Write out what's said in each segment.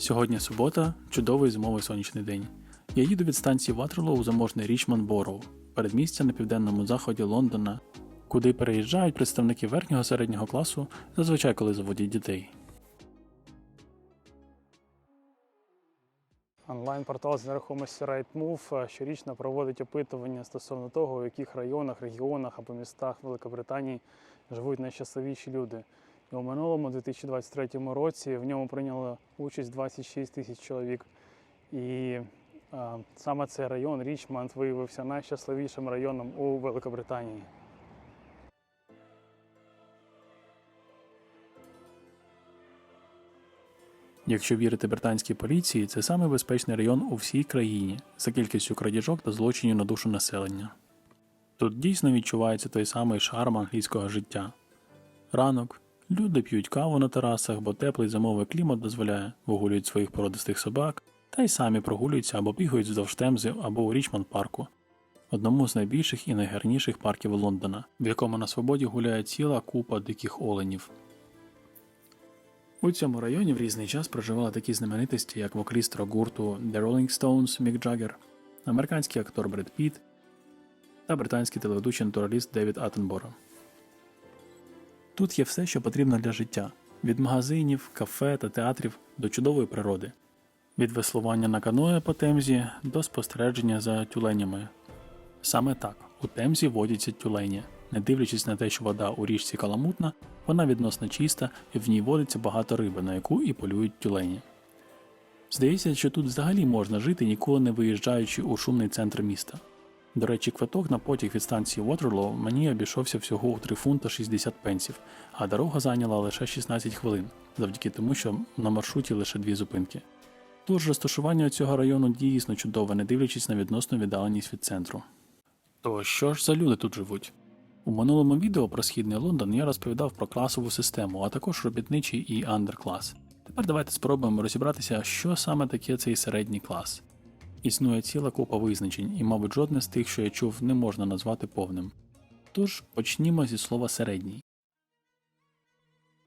Сьогодні субота, чудовий зимовий сонячний день. Я їду від станції Ватерлоу у заможний Річмонд Бороу, передмістя на південному заході Лондона, куди переїжджають представники верхнього середнього класу, зазвичай коли заводять дітей. Онлайн-портал з нерухомості RightMove щорічно проводить опитування стосовно того, у яких районах, регіонах або містах Великобританії живуть найщасливіші люди. У минулому 2023 році в ньому прийняло участь 26 тисяч чоловік. І е, саме цей район Річмонд виявився найщасливішим районом у Великобританії. Якщо вірити британській поліції, це самий безпечний район у всій країні за кількістю крадіжок та злочинів на душу населення. Тут дійсно відчувається той самий шарм англійського життя. Ранок, люди п'ють каву на терасах, бо теплий зимовий клімат дозволяє, вигулюють своїх породистих собак та й самі прогулюються або бігають вздовж Темзи або у Річмонд парку, одному з найбільших і найгарніших парків Лондона, в якому на свободі гуляє ціла купа диких оленів. У цьому районі в різний час проживали такі знаменитості, як вокаліст рок-гурту The Rolling Stones Мік Джаггер, американський актор Бред Піт та британський телеведучий натураліст Девід Аттенборо. Тут є все, що потрібно для життя: від магазинів, кафе та театрів до чудової природи, від веслування на каное по темзі до спостереження за тюленями. Саме так у темзі водяться тюлені. Не дивлячись на те, що вода у річці каламутна, вона відносно чиста і в ній водиться багато риби, на яку і полюють тюлені. Здається, що тут взагалі можна жити, ніколи не виїжджаючи у шумний центр міста. До речі, квиток на потяг від станції Waterloo мені обійшовся всього у 3 фунта 60 пенсів, а дорога зайняла лише 16 хвилин, завдяки тому, що на маршруті лише дві зупинки. Тож розташування цього району дійсно чудове, не дивлячись на відносну віддаленість від центру. То що ж за люди тут живуть? У минулому відео про східний Лондон я розповідав про класову систему, а також робітничий і андерклас. Тепер давайте спробуємо розібратися, що саме таке цей середній клас. Існує ціла купа визначень, і, мабуть, жодне з тих, що я чув, не можна назвати повним. Тож почнімо зі слова середній.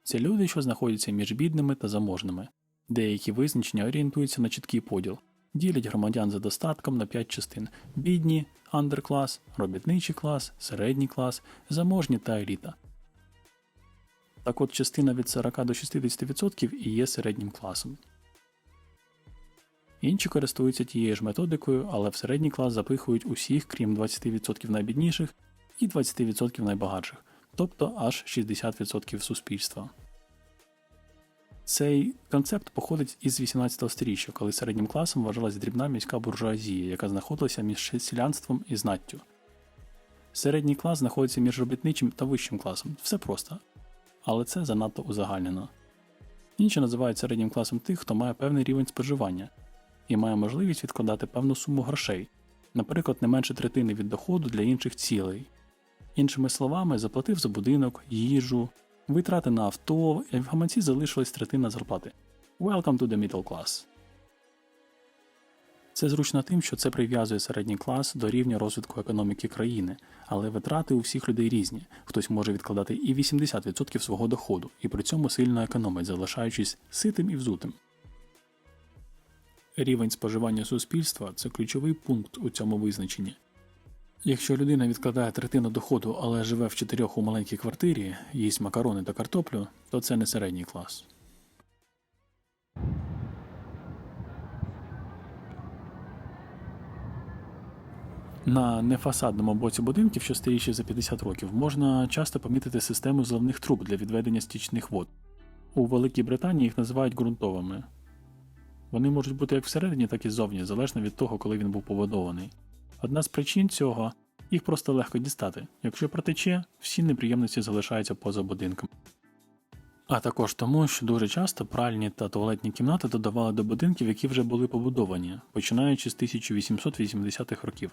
Це люди, що знаходяться між бідними та заможними. Деякі визначення орієнтуються на чіткий поділ, ділять громадян за достатком на 5 частин: бідні, андерклас, робітничий клас, середній клас, заможні та еліта. Так от частина від 40 до 60% і є середнім класом. Інші користуються тією ж методикою, але в середній клас запихують усіх, крім 20% найбідніших і 20% найбагатших, тобто аж 60% суспільства. Цей концепт походить із 18 століття, коли середнім класом вважалась дрібна міська буржуазія, яка знаходилася між селянством і знаттю. Середній клас знаходиться між робітничим та вищим класом. Все просто. Але це занадто узагальнено. Інші називають середнім класом тих, хто має певний рівень споживання і має можливість відкладати певну суму грошей, наприклад, не менше третини від доходу для інших цілей. Іншими словами, заплатив за будинок, їжу, витрати на авто, і в гаманці залишилась третина зарплати. Welcome to the middle class. Це зручно тим, що це прив'язує середній клас до рівня розвитку економіки країни, але витрати у всіх людей різні. Хтось може відкладати і 80% свого доходу, і при цьому сильно економить, залишаючись ситим і взутим. Рівень споживання суспільства це ключовий пункт у цьому визначенні. Якщо людина відкладає третину доходу, але живе в чотирьох у маленькій квартирі, їсть макарони та картоплю, то це не середній клас. На нефасадному боці будинків, що старіші за 50 років, можна часто помітити систему зливних труб для відведення стічних вод. У Великій Британії їх називають ґрунтовими. Вони можуть бути як всередині, так і ззовні, залежно від того, коли він був побудований. Одна з причин цього їх просто легко дістати. Якщо протече, всі неприємності залишаються поза будинком. А також тому, що дуже часто пральні та туалетні кімнати додавали до будинків, які вже були побудовані, починаючи з 1880-х років.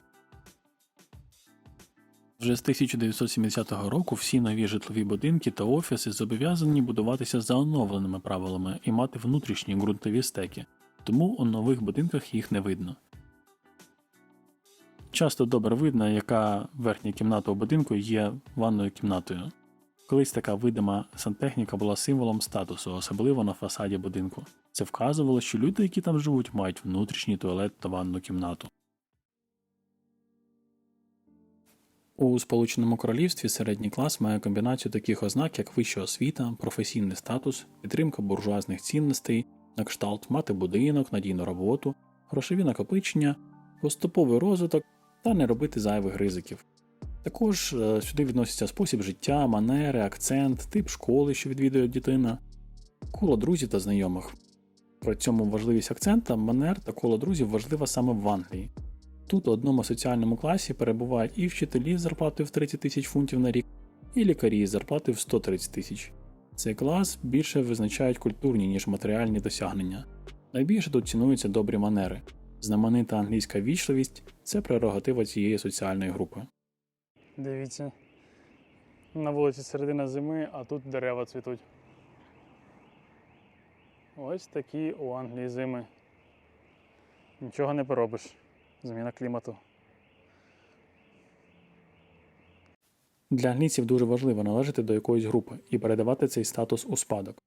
Вже з 1970 року всі нові житлові будинки та офіси зобов'язані будуватися за оновленими правилами і мати внутрішні ґрунтові стеки, тому у нових будинках їх не видно. Часто добре видно, яка верхня кімната у будинку є ванною кімнатою. Колись така видима сантехніка була символом статусу, особливо на фасаді будинку. Це вказувало, що люди, які там живуть, мають внутрішній туалет та ванну кімнату. У Сполученому Королівстві середній клас має комбінацію таких ознак, як вища освіта, професійний статус, підтримка буржуазних цінностей, на кшталт мати будинок, надійну роботу, грошові накопичення, поступовий розвиток та не робити зайвих ризиків. Також е, сюди відносяться спосіб життя, манери, акцент, тип школи, що відвідує дитина, коло друзів та знайомих. При цьому важливість акцента, манер та коло друзів важлива саме в Англії. Тут у одному соціальному класі перебувають і вчителі з зарплатою в 30 тисяч фунтів на рік, і лікарі з зарплатою в 130 тисяч. Цей клас більше визначають культурні, ніж матеріальні досягнення. Найбільше тут цінуються добрі манери. Знаменита англійська вічливість це прерогатива цієї соціальної групи. Дивіться. На вулиці середина зими, а тут дерева цвітуть. Ось такі у Англії зими. Нічого не поробиш. Зміна клімату. Для англійців дуже важливо належати до якоїсь групи і передавати цей статус у спадок.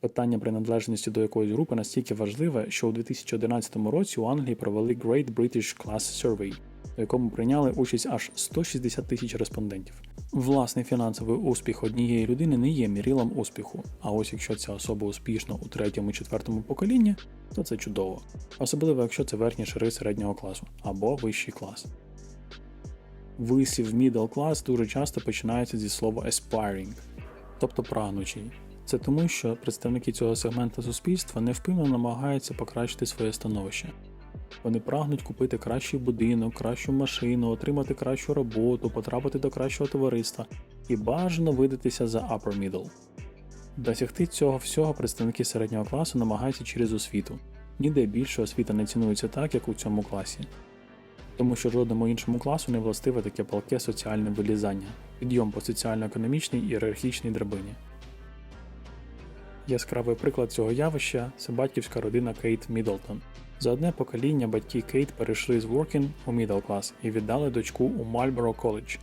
Питання приналежності до якоїсь групи настільки важливе, що у 2011 році у Англії провели Great British Class Survey, у якому прийняли участь аж 160 тисяч респондентів. Власний фінансовий успіх однієї людини не є мірилом успіху, а ось якщо ця особа успішна у третьому четвертому поколінні, то це чудово, особливо якщо це верхні шари середнього класу або вищий клас. Вислів middle class дуже часто починається зі слова aspiring, тобто прагнучий. Це тому, що представники цього сегменту суспільства невпинно намагаються покращити своє становище. Вони прагнуть купити кращий будинок, кращу машину, отримати кращу роботу, потрапити до кращого товариства і бажано видатися за upper middle. Досягти цього всього представники середнього класу намагаються через освіту. Ніде більше освіта не цінується так, як у цьому класі. Тому що жодному іншому класу не властиве таке палке соціальне вилізання, підйом по соціально-економічній ієрархічній драбині. Яскравий приклад цього явища це батьківська родина Кейт Міддлтон. За одне покоління батьки Кейт перейшли з working у middle class і віддали дочку у Marlborough College,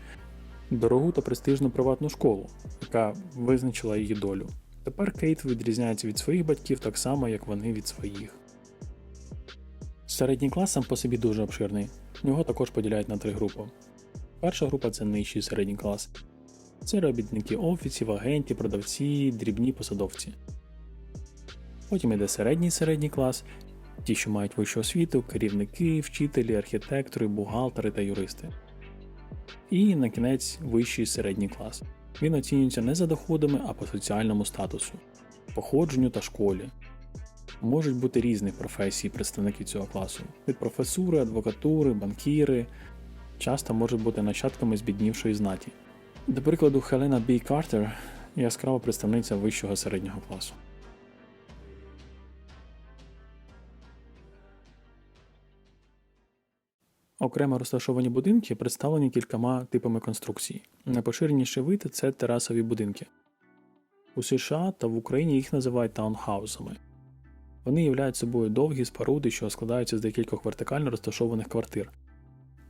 дорогу та престижну приватну школу, яка визначила її долю. Тепер Кейт відрізняється від своїх батьків так само, як вони від своїх. Середній клас сам по собі дуже обширний. Його також поділяють на три групи. Перша група це нижчий середній клас. Це робітники офісів, агенти, продавці, дрібні посадовці. Потім йде середній середній клас, ті, що мають вищу освіту, керівники, вчителі, архітектори, бухгалтери та юристи. І на кінець вищий середній клас. Він оцінюється не за доходами, а по соціальному статусу, походженню та школі. Можуть бути різні професії представники цього класу: від професури, адвокатури, банкіри, часто можуть бути нащадками збіднівшої знаті. До прикладу, Хелена Бі Картер яскрава представниця вищого середнього класу. Окремо розташовані будинки представлені кількома типами конструкцій. Найпоширеніший вид це терасові будинки. У США та в Україні їх називають таунхаусами. Вони являють собою довгі споруди, що складаються з декількох вертикально розташованих квартир,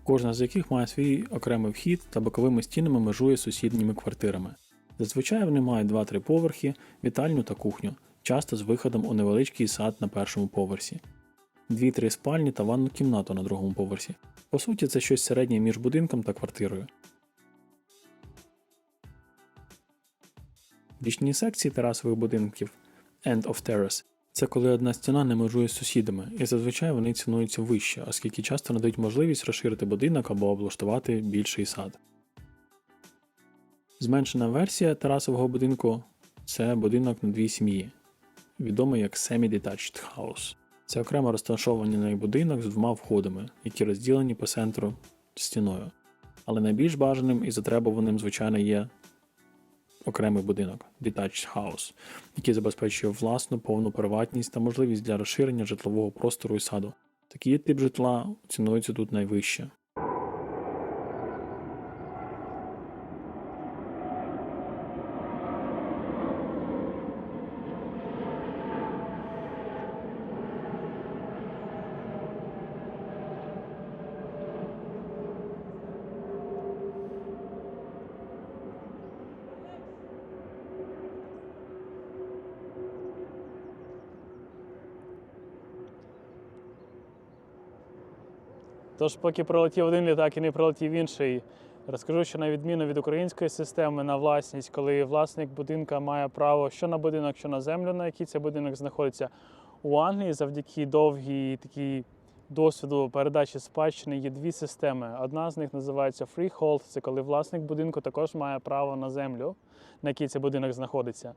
кожна з яких має свій окремий вхід та боковими стінами межує з сусідніми квартирами. Зазвичай вони мають 2-3 поверхи, вітальню та кухню, часто з виходом у невеличкий сад на першому поверсі, 2-3 спальні та ванну кімнату на другому поверсі. По суті, це щось середнє між будинком та квартирою. Бічні секції терасових будинків End of Terrace це коли одна стіна не межує з сусідами, і зазвичай вони цінуються вище, оскільки часто надають можливість розширити будинок або облаштувати більший сад. Зменшена версія терасового будинку це будинок на дві сім'ї, відомий як Semi-Detached House. Це окремо розташований будинок з двома входами, які розділені по центру стіною. Але найбільш бажаним і затребуваним, звичайно, є окремий будинок Detached House, який забезпечує власну повну приватність та можливість для розширення житлового простору і саду. Такий тип житла цінується тут найвище. Тож, поки прилетів один літак і не прилетів інший, розкажу, що на відміну від української системи на власність, коли власник будинка має право що на будинок, що на землю, на якій цей будинок знаходиться, у Англії завдяки довгій такій досвіду передачі спадщини є дві системи. Одна з них називається freehold, це коли власник будинку також має право на землю, на якій цей будинок знаходиться.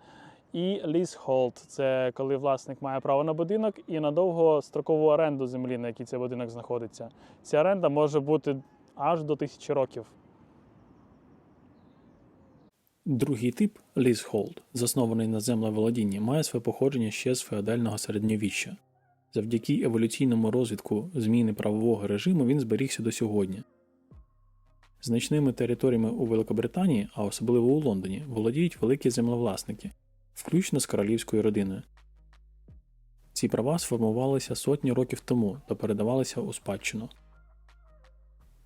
І leasehold – це коли власник має право на будинок і на довгострокову оренду землі, на якій цей будинок знаходиться. Ця оренда може бути аж до тисячі років. Другий тип leasehold, заснований на землеволодінні, має своє походження ще з феодального середньовіччя. Завдяки еволюційному розвитку зміни правового режиму він зберігся до сьогодні. Значними територіями у Великобританії, а особливо у Лондоні, володіють великі землевласники, включно з королівською родиною. Ці права сформувалися сотні років тому та передавалися у спадщину.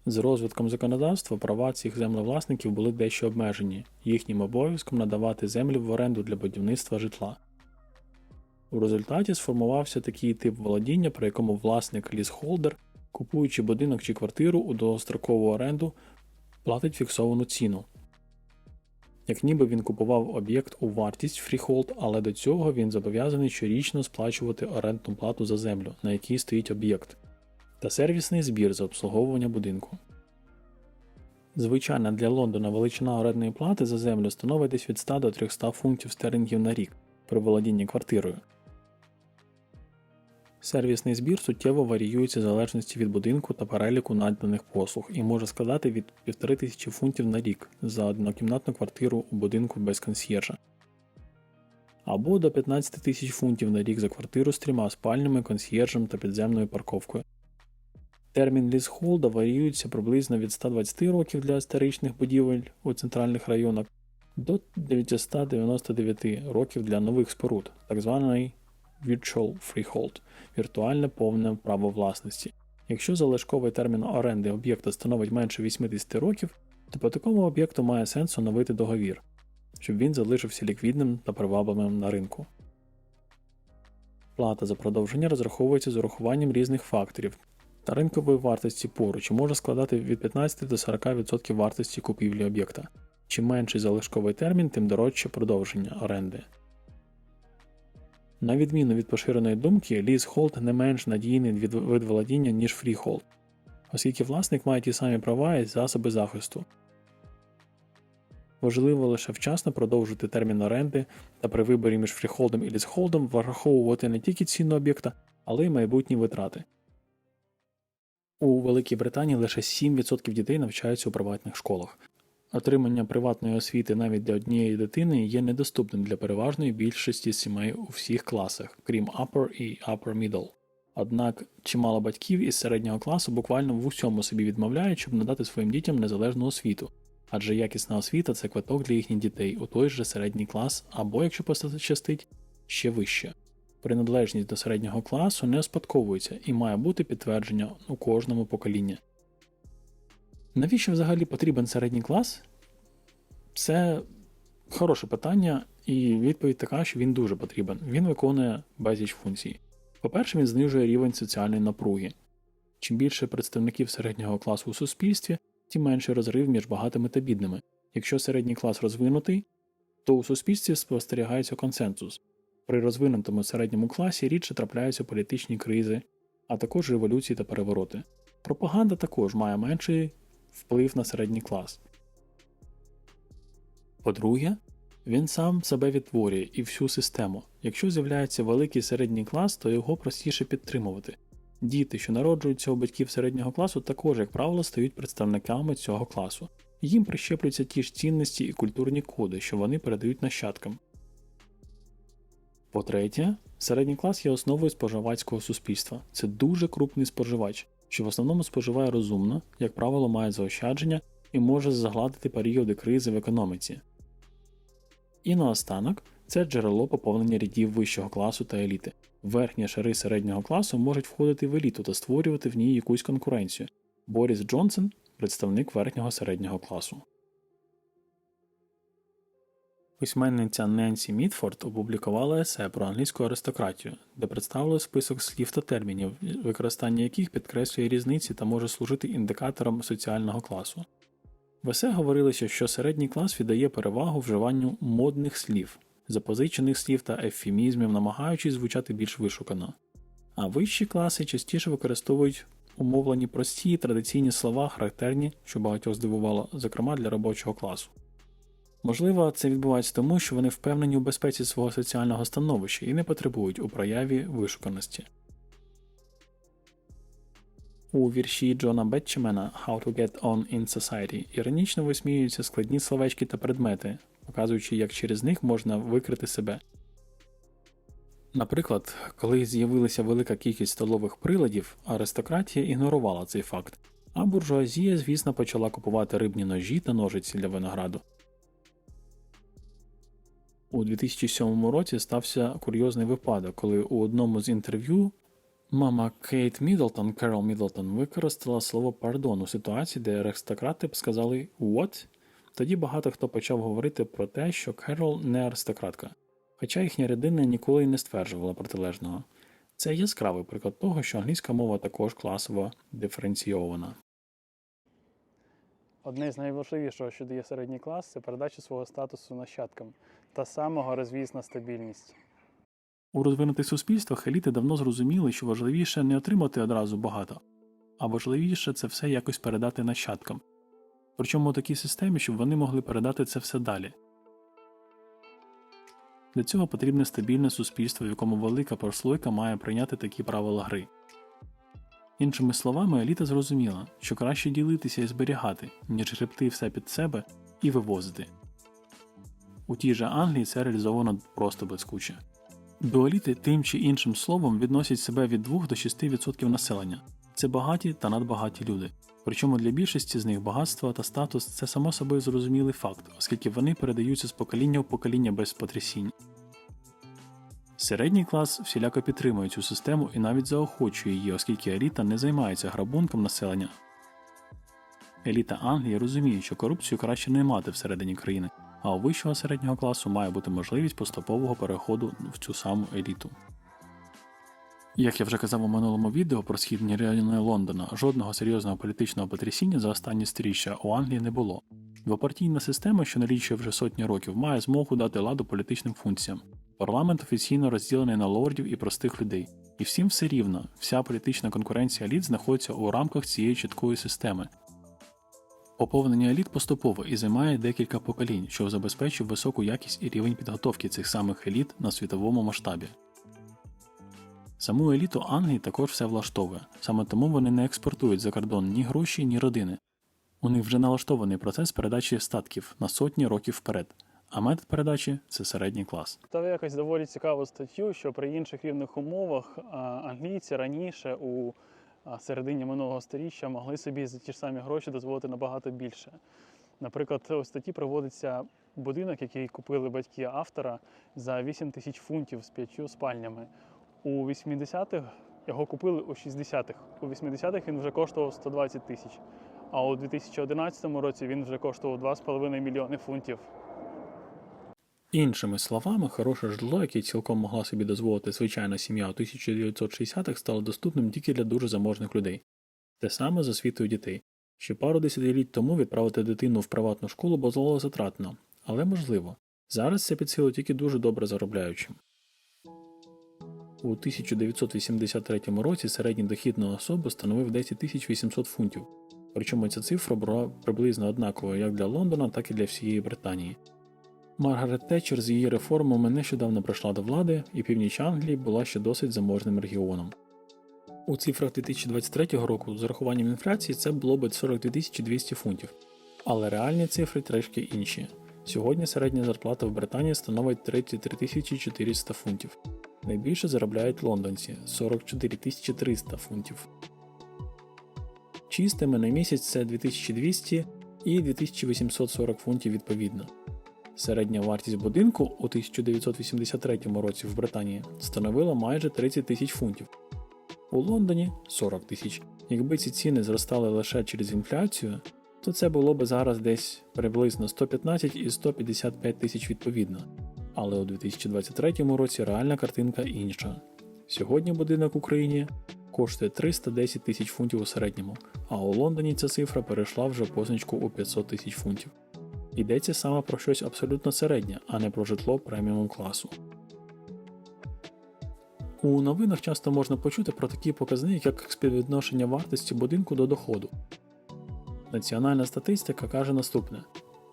З розвитком законодавства права цих землевласників були дещо обмежені їхнім обов'язком надавати землі в оренду для будівництва житла. У результаті сформувався такий тип володіння, при якому власник лісхолдер, купуючи будинок чи квартиру у довгострокову оренду, платить фіксовану ціну. Як ніби він купував об'єкт у вартість фріхолд, але до цього він зобов'язаний щорічно сплачувати орендну плату за землю, на якій стоїть об'єкт та сервісний збір за обслуговування будинку. Звичайна для Лондона величина орендної плати за землю становить десь від 100 до 300 фунтів стерлінгів на рік при володінні квартирою. Сервісний збір суттєво варіюється в залежності від будинку та переліку наданих послуг і може складати від 1500 фунтів на рік за однокімнатну квартиру у будинку без консьєржа або до 15 тисяч фунтів на рік за квартиру з трьома спальнями, консьєржем та підземною парковкою. Термін лісхолда варіюється приблизно від 120 років для історичних будівель у центральних районах до 999 років для нових споруд, так званий Virtual Freehold віртуальне повне право власності. Якщо залишковий термін оренди об'єкта становить менше 80 років, то по такому об'єкту має сенс оновити договір, щоб він залишився ліквідним та привабливим на ринку. Плата за продовження розраховується з урахуванням різних факторів та ринкової вартості поруч може складати від 15 до 40% вартості купівлі об'єкта. Чим менший залишковий термін, тим дорожче продовження оренди. На відміну від поширеної думки, лізхолд не менш надійний від володіння, ніж фріхолд, оскільки власник має ті самі права і засоби захисту. Важливо лише вчасно продовжити термін оренди та при виборі між фріхолдом і лізхолдом враховувати не тільки ціну об'єкта, але й майбутні витрати. У Великій Британії лише 7% дітей навчаються у приватних школах. Отримання приватної освіти навіть для однієї дитини є недоступним для переважної більшості сімей у всіх класах, крім upper і upper middle. Однак чимало батьків із середнього класу буквально в усьому собі відмовляють, щоб надати своїм дітям незалежну освіту, адже якісна освіта це квиток для їхніх дітей у той же середній клас або, якщо пощастить, ще вище. Приналежність до середнього класу не успадковується і має бути підтвердження у кожному поколінні. Навіщо взагалі потрібен середній клас? Це хороше питання, і відповідь така, що він дуже потрібен. Він виконує безліч функцій. По-перше, він знижує рівень соціальної напруги. Чим більше представників середнього класу у суспільстві, тим менший розрив між багатими та бідними. Якщо середній клас розвинутий, то у суспільстві спостерігається консенсус. При розвинутому середньому класі рідше трапляються політичні кризи, а також революції та перевороти. Пропаганда також має менший вплив на середній клас. По-друге, він сам себе відтворює і всю систему. Якщо з'являється великий середній клас, то його простіше підтримувати. Діти, що народжуються у батьків середнього класу, також, як правило, стають представниками цього класу. Їм прищеплюються ті ж цінності і культурні коди, що вони передають нащадкам. По-третє, середній клас є основою споживацького суспільства. Це дуже крупний споживач, що в основному споживає розумно, як правило, має заощадження і може загладити періоди кризи в економіці. І наостанок це джерело поповнення рядів вищого класу та еліти. Верхні шари середнього класу можуть входити в еліту та створювати в ній якусь конкуренцію. Боріс Джонсон представник верхнього середнього класу. Письменниця Ненсі Мітфорд опублікувала есе про англійську аристократію, де представила список слів та термінів, використання яких підкреслює різниці та може служити індикатором соціального класу. В есе говорилося, що середній клас віддає перевагу вживанню модних слів, запозичених слів та ефемізмів, намагаючись звучати більш вишукано. А вищі класи частіше використовують умовлені прості традиційні слова, характерні, що багатьох здивувало, зокрема для робочого класу. Можливо, це відбувається тому, що вони впевнені у безпеці свого соціального становища і не потребують у прояві вишуканості. У вірші Джона Бетчемена How to Get On in Society іронічно висміюються складні словечки та предмети, показуючи, як через них можна викрити себе. Наприклад, коли з'явилася велика кількість столових приладів, аристократія ігнорувала цей факт, а буржуазія, звісно, почала купувати рибні ножі та ножиці для винограду. У 2007 році стався курйозний випадок, коли у одному з інтерв'ю мама Кейт Мідлтон, Керол Мідлтон, використала слово пардон у ситуації, де аристократи б сказали «What?». Тоді багато хто почав говорити про те, що Керол не аристократка, хоча їхня родина ніколи не стверджувала протилежного. Це яскравий приклад того, що англійська мова також класово диференційована. Одне з найважливішого, що дає середній клас, це передача свого статусу нащадкам та самого розвісна стабільність. У розвинутих суспільствах еліти давно зрозуміли, що важливіше не отримати одразу багато, а важливіше це все якось передати нащадкам. Причому у такій системі, щоб вони могли передати це все далі. Для цього потрібне стабільне суспільство, в якому велика прослойка має прийняти такі правила гри. Іншими словами, еліта зрозуміла, що краще ділитися і зберігати, ніж гребти все під себе і вивозити. У тій же Англії це реалізовано просто блискуче. До еліти тим чи іншим словом відносять себе від 2 до 6% населення. Це багаті та надбагаті люди. Причому для більшості з них багатство та статус це само собою зрозумілий факт, оскільки вони передаються з покоління в покоління без потрясінь. Середній клас всіляко підтримує цю систему і навіть заохочує її, оскільки еліта не займається грабунком населення. Еліта Англії розуміє, що корупцію краще не мати всередині країни, а у вищого середнього класу має бути можливість поступового переходу в цю саму еліту. Як я вже казав у минулому відео про східні райони Лондона, жодного серйозного політичного потрясіння за останні сторіччя у Англії не було. Двопартійна система, що налічує вже сотні років, має змогу дати ладу політичним функціям. Парламент офіційно розділений на лордів і простих людей, і всім все рівно, вся політична конкуренція еліт знаходиться у рамках цієї чіткої системи. Поповнення еліт поступово і займає декілька поколінь, що забезпечує високу якість і рівень підготовки цих самих еліт на світовому масштабі. Саму еліту Англії також все влаштовує, саме тому вони не експортують за кордон ні гроші, ні родини. У них вже налаштований процес передачі статків на сотні років вперед, а метод передачі це середній клас. Та якось доволі цікаву статтю, що при інших рівних умовах англійці раніше у середині минулого століття могли собі за ті ж самі гроші дозволити набагато більше. Наприклад, у статті проводиться будинок, який купили батьки автора за 8 тисяч фунтів з п'ятью спальнями. У 80-х його купили у 60-х. У 80-х він вже коштував 120 тисяч. А у 2011 році він вже коштував 2,5 мільйони фунтів. Іншими словами, хороше житло, яке цілком могла собі дозволити звичайна сім'я у 1960-х, стало доступним тільки для дуже заможних людей. Те саме з освітою дітей. Ще пару десятиліть тому відправити дитину в приватну школу було затратно, але можливо. Зараз це під силу тільки дуже добре заробляючим. У 1983 році середній дохід на особу становив 10 800 фунтів, причому ця цифра була приблизно однаковою як для Лондона, так і для всієї Британії. Маргарет Тетчер з її реформами нещодавно прийшла до влади, і північ Англії була ще досить заможним регіоном. У цифрах 2023 року з урахуванням інфляції це було б 42 200 фунтів, але реальні цифри трішки інші. Сьогодні середня зарплата в Британії становить 33 400 фунтів. Найбільше заробляють лондонці 44 300 фунтів. Чистими на місяць це 2200 і 2840 фунтів відповідно. Середня вартість будинку у 1983 році в Британії становила майже 30 тисяч фунтів. У Лондоні 40 тисяч. Якби ці ціни зростали лише через інфляцію, то це було би зараз десь приблизно 115 і 155 тисяч відповідно. Але у 2023 році реальна картинка інша. Сьогодні будинок в Україні коштує 310 тисяч фунтів у середньому, а у Лондоні ця цифра перейшла вже позначку у 500 тисяч фунтів. Йдеться саме про щось абсолютно середнє, а не про житло преміум класу. У новинах часто можна почути про такі показники, як співвідношення вартості будинку до доходу. Національна статистика каже наступне: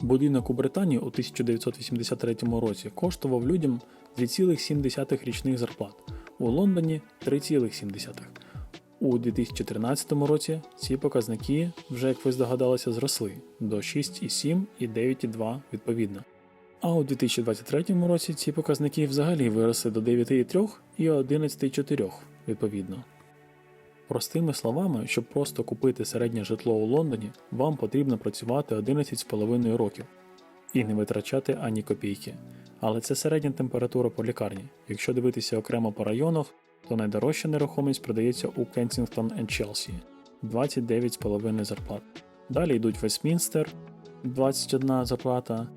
будинок у Британії у 1983 році коштував людям 2,7 річних зарплат, у Лондоні 3,7. У 2013 році ці показники вже, як ви здогадалися, зросли до 6,7 і 9,2 відповідно. А у 2023 році ці показники взагалі виросли до 9,3 і 11,4 відповідно. Простими словами, щоб просто купити середнє житло у Лондоні, вам потрібно працювати 11,5 років і не витрачати ані копійки. Але це середня температура по лікарні. Якщо дивитися окремо по районах, то найдорожча нерухомість продається у Кенсінгтон and Челсі 29,5 зарплат. Далі йдуть Вестмінстер 21 зарплата,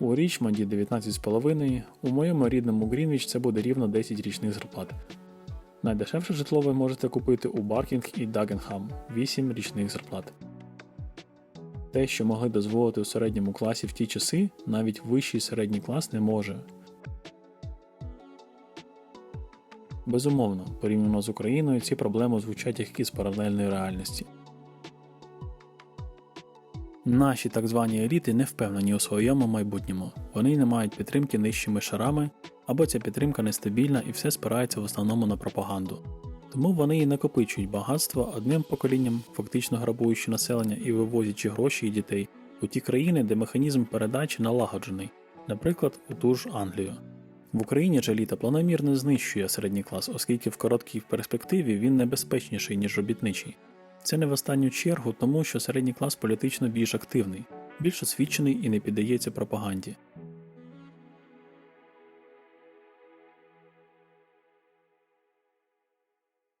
у Річмонді 19,5, у моєму рідному Грінвіч це буде рівно 10 річних зарплат. Найдешевше житло ви можете купити у Баркінг і Дагенхам 8 річних зарплат. Те, що могли дозволити у середньому класі в ті часи, навіть вищий середній клас не може. Безумовно, порівняно з Україною, ці проблеми звучать як із паралельної реальності. Наші так звані еліти не впевнені у своєму майбутньому, вони не мають підтримки нижчими шарами, або ця підтримка нестабільна і все спирається в основному на пропаганду. Тому вони і накопичують багатство одним поколінням, фактично грабуючи населення і вивозячи гроші і дітей у ті країни, де механізм передачі налагоджений, наприклад, у ту ж Англію. В Україні ж еліта планомірно знищує середній клас, оскільки в короткій перспективі він небезпечніший, ніж робітничий. Це не в останню чергу тому, що середній клас політично більш активний, більш освічений і не піддається пропаганді.